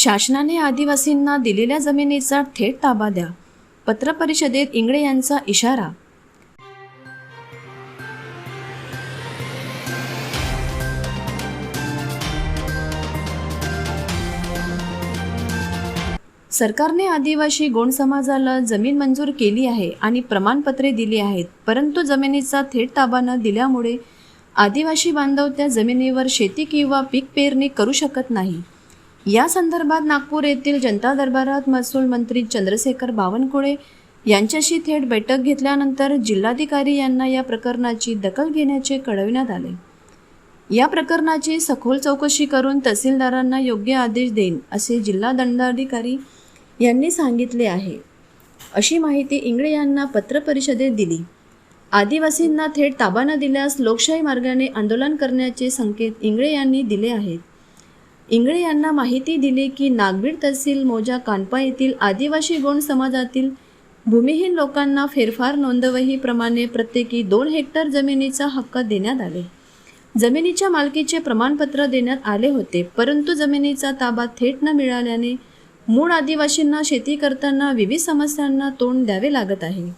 शासनाने आदिवासींना दिलेल्या जमिनीचा थेट ताबा द्या. पत्रपरिषदेत इंगळे यांचा इशारा. सरकारने आदिवासी गोंड समाजाला जमीन मंजूर केली आहे आणि प्रमाणपत्रे दिली आहेत परंतु जमिनीचा थेट ताबा न दिल्यामुळे आदिवासी बांधव त्या जमिनीवर शेती किंवा पीक पेरणी करू शकत नाही. या संदर्भात नागपूर येथील जनता दरबारात महसूल मंत्री चंद्रशेखर बावनकुळे यांच्याशी थेट बैठक घेतल्यानंतर जिल्हाधिकारी यांना या प्रकरणाची दखल घेण्याचे कळविण्यात आले. या प्रकरणाची सखोल चौकशी करून तहसीलदारांना योग्य आदेश देईन असे जिल्हा दंडाधिकारी यांनी सांगितले आहे. अशी माहिती इंगळे यांना पत्रपरिषदेत दिली. आदिवासींना थेट ताबा न दिल्यास लोकशाही मार्गाने आंदोलन करण्याचे संकेत इंगळे यांनी दिले आहेत. इंगळे यांना माहिती दिली की नागबीड तहसील मोजा कानपा येथील आदिवासी गोंड समाजातील भूमिहीन लोकांना फेरफार नोंदवहीप्रमाणे प्रत्येकी दोन हेक्टर जमिनीचा हक्क देण्यात आले. जमिनीच्या मालकीचे प्रमाणपत्र देण्यात आले होते परंतु जमिनीचा ताबा थेट न मिळाल्याने मूळ आदिवासींना शेती करताना विविध समस्यांना तोंड द्यावे लागत आहे.